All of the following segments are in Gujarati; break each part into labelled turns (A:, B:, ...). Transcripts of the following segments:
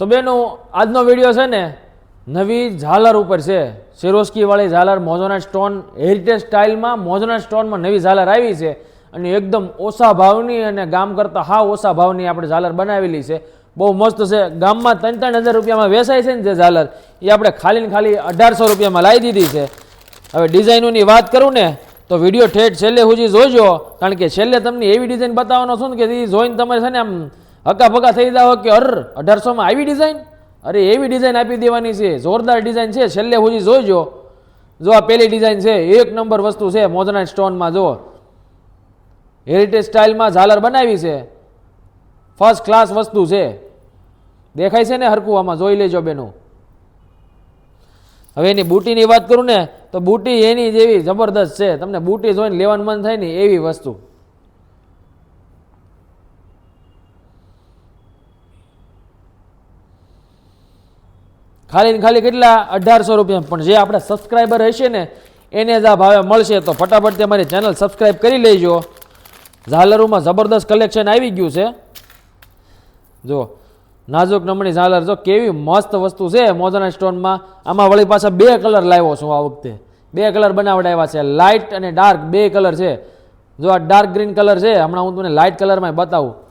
A: તો બેનો, આજનો વીડિયો છે ને, નવી ઝાલર ઉપર છે. સિરોસ્કીવાળી ઝાલર મોજોના સ્ટોન હેરિટેજ સ્ટાઇલમાં મોજોના સ્ટોનમાં નવી ઝાલર આવી છે અને એકદમ ઓછા ભાવની અને ગામ કરતાં હા ઓછા ભાવની આપણે ઝાલર બનાવેલી છે. બહુ મસ્ત છે. ગામમાં ત્રણ ત્રણ હજાર રૂપિયામાં વેચાય છે ને જે ઝાલર, એ આપણે ખાલી ને ખાલી અઢારસો રૂપિયામાં લાવી દીધી છે. હવે ડિઝાઇનોની વાત કરું ને, તો વીડિયો ઠેઠ છેલ્લે સુધી જોજો, કારણ કે છેલ્લે તમને એવી ડિઝાઇન બતાવવાનો છું ને કે એ જોઈને તમે છે ને આમ હકા ભકા થઈ જાઓ કે અર, અઢારસોમાં આવી ડિઝાઇન અરે, એવી ડિઝાઇન આપી દેવાની છે. જોરદાર ડિઝાઇન છે. છેલ્લે સુધી જોઈજો જો આ પહેલી ડિઝાઇન છે, એક નંબર વસ્તુ છે, મોજના સ્ટોનમાં જો હેરિટેજ સ્ટાઇલમાં ઝાલર બનાવી છે. ફર્સ્ટ ક્લાસ વસ્તુ છે. દેખાય છે ને હરકું આમાં? જોઈ લેજો બેનું. હવે એની બુટીની વાત કરું ને, તો બુટી એની જેવી જબરદસ્ત છે. તમને બુટી જોઈને લેવાનું મન થાય ને એવી વસ્તુ. ખાલી ને ખાલી કેટલા? અઢારસો રૂપિયા. પણ જે આપણા સબસ્ક્રાઈબર હશે ને, એને જ આ ભાવે મળશે. તો ફટાફટ તે મારી ચેનલ સબસ્ક્રાઈબ કરી લેજો. ઝાલરોમાં જબરદસ્ત કલેક્શન આવી ગયું છે. જો, નાજુક નમણી ઝાલર, જો કેવી મસ્ત વસ્તુ છે મોજાના સ્ટોનમાં આમાં વળી પાછા બે કલર લાવ્યો છું આ વખતે. બે કલર બનાવડાવ્યા છે. લાઇટ અને ડાર્ક બે કલર છે. જો આ ડાર્ક ગ્રીન કલર છે, હમણાં હું તમને લાઇટ કલરમાં બતાવું.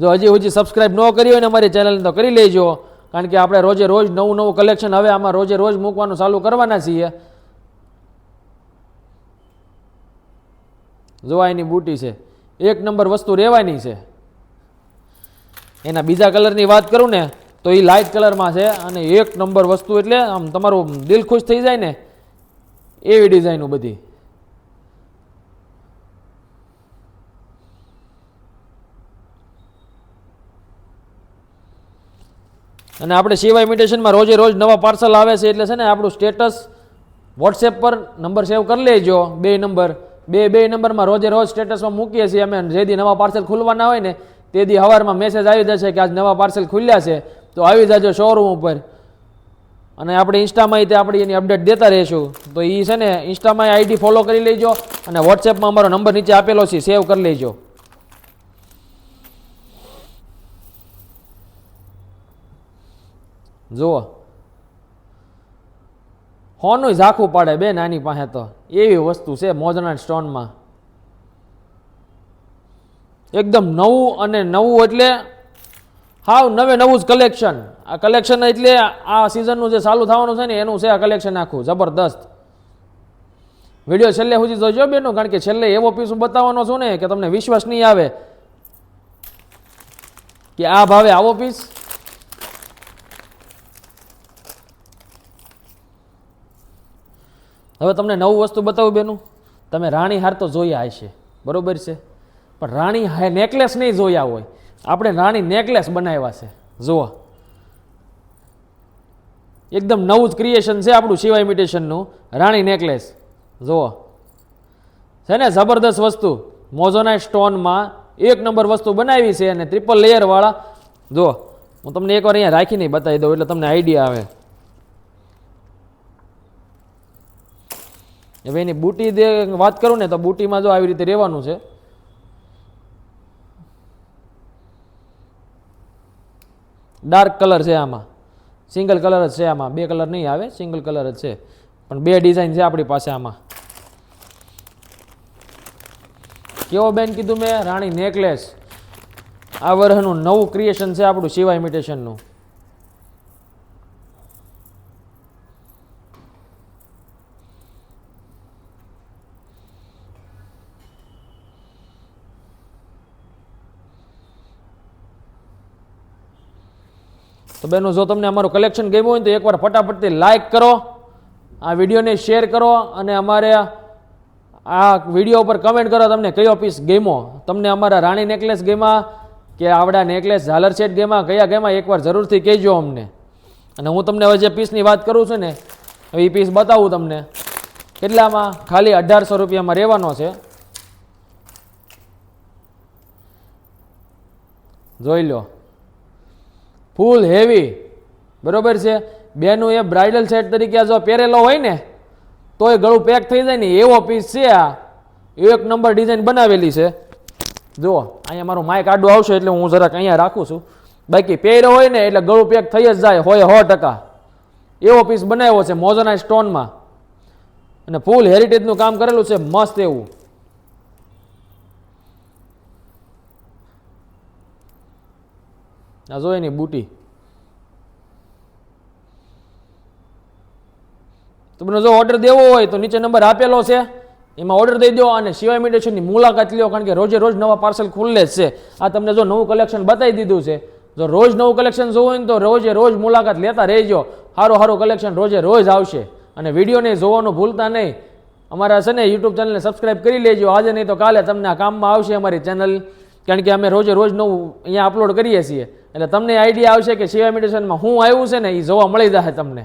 A: જો હજી હજી સબસ્ક્રાઇબ ન કરી હોય ને અમારી ચેનલને તો કરી લેજો. કારણ કે આપણે રોજે રોજ નવું નવું કલેક્શન હવે આમાં રોજે રોજ મૂકવાનું ચાલુ કરવાના છીએ. જોવા એની બુટી છે. એક નંબર વસ્તુ રહેવાની છે. એના બીજા કલરની વાત કરું ને, તો એ લાઇટ કલરમાં છે અને એક નંબર વસ્તુ એટલે આમ તમારું દિલ ખુશ થઈ જાય ને, એવી ડિઝાઇનો બધી. અને આપણે સિવાય ઇમિટેશનમાં રોજે રોજ નવા પાર્સલ આવે છે એટલે છે ને આપણું સ્ટેટસ વોટ્સએપ પર નંબર સેવ કરી લેજો, બે નંબર. બે બે નંબરમાં રોજે રોજ સ્ટેટસમાં મૂકીએ છીએ અમે જે દી નવા પાર્સલ ખુલવાના હોય ને તે દી સવારમાં મેસેજ આવી જશે કે આજ નવા પાર્સલ ખુલ્યા છે. તો આવી જજો શોરૂમ ઉપર. અને આપણે ઇન્સ્ટામાં તે આપણી એની અપડેટ દેતા રહીશું. તો એ છે ને ઇન્સ્ટામાં આઈડી ફોલો કરી લેજો અને વોટ્સએપમાં અમારો નંબર નીચે આપેલો છે સેવ કરી લેજો. જુઓ. હોનું ઝાખું પાડે બે નાની પાસે તો. એવી વસ્તુ છે મોજના સ્ટોનમાં. એકદમ નવું અને નવું એટલે હાવ નવે નવું જ કલેક્શન આ કલેક્શન એટલે આ સિઝનનું જે ચાલુ થવાનું છે ને, એનું છે આ કલેક્શન આખું, જબરદસ્ત. વીડિયો છેલ્લે સુધી જોજો બેનો, કારણ કે છેલ્લે એવો પીસ બતાવવાનો છું ને કે તમને વિશ્વાસ નહીં આવે કે આ ભાવે આવો પીસ હવે તમને નવું વસ્તુ બતાવું બેનું. તમે રાણી હાર તો જોયા હશે. બરોબર છે? પણ રાણી નેકલેસ નહીં જોયા હોય. આપણે રાણી નેકલેસ બનાવ્યા છે. જુઓ. એકદમ નવું જ ક્રિએશન છે આપણું શિવા ઇમિટેશનનું રાણી નેકલેસ. જુઓ. છે ને જબરદસ્ત વસ્તુ. મોઝોના સ્ટોનમાં એક નંબર વસ્તુ બનાવી છે અને ટ્રિપલ લેયરવાળા જુઓ. હું તમને એકવાર અહીંયા રાખીને બતાવી દઉં એટલે તમને આઈડિયા આવે. હવે એની બુટી દે વાત કરું ને તો બુટીમાં જો આવી રીતે રહેવાનું છે. ડાર્ક કલર છે આમાં. સિંગલ કલર જ છે આમાં. બે કલર નહીં આવે સિંગલ કલર જ છે. પણ બે ડિઝાઇન છે આપણી પાસે આમાં. કેવો બેન કીધું મેં? રાણી નેકલેસ આ વર્ષનું નવું ક્રિએશન છે આપણું શિવા ઇમિટેશનનું તો બહેનો જો તમને અમારું કલેક્શન ગમ્યું હોય તો એકવાર ફટાફટથી લાઇક કરો, આ વિડીયોને શેર કરો અને અમારે આ વીડિયો ઉપર કમેન્ટ કરો તમને કયો પીસ ગેમો તમને અમારા રાણી નેકલેસ ગેમા કે આવડા નેકલેસ ઝાલર સેટ ગેમા કયા ગેમા એકવાર જરૂરથી કહેજો અમને. અને હું તમને હવે જે પીસની વાત કરું છું ને, હવે એ પીસ બતાવું તમને. કેટલામાં? ખાલી અઢારસો રૂપિયામાં રહેવાનો છે. જોઈ લો. ફૂલ હેવી. બરોબર છે? બેનું એ બ્રાઇડલ સેટ તરીકે જો પહેરેલો હોય ને તો એ ગળું પેક થઈ જાય ને, એવો પીસ છે આ. એક નંબર ડિઝાઇન બનાવેલી છે. જુઓ, અહીંયા મારું માઇક આડું આવશે એટલે હું જરાક અહીંયા રાખું છું. બાકી પહેર્યો હોય ને, એટલે ગળું પેક થઈ જ જાય, હોય સો ટકા. એવો પીસ બનાવ્યો છે મોઝોના સ્ટોનમાં અને ફૂલ હેરિટેજનું કામ કરેલું છે, મસ્ત એવું. આ જો એની બુટી. તમને જો ઓર્ડર દેવો હોય તો નીચે નંબર આપેલો છે. એમાં ઓર્ડર દઈ દો અને સિવાય ઇમિટેશનની મુલાકાત લ્યો કારણ કે રોજે રોજ નવા પાર્સલ ખુલ્લે જ છે. આ તમને જો નવું કલેક્શન બતાવી દીધું છે, જો રોજ નવું કલેક્શન જોવું હોય ને તો રોજે રોજ મુલાકાત લેતા રહેજો. સારું સારું કલેક્શન રોજે રોજ આવશે. અને વિડીયોને જોવાનું ભૂલતા નહીં. અમારા છે ને યુટ્યુબ ચેનલને સબસ્ક્રાઇબ કરી લેજો. આજે નહીં તો કાલે તમને આ કામમાં આવશે અમારી ચેનલ કારણ કે અમે રોજે રોજ નવું અહીંયા અપલોડ કરીએ છીએ. એટલે તમને આઈડિયા આવશે કે શિવા ઇમિટેશનમાં હું આવ્યું છે ને એ જોવા મળી જશે તમને.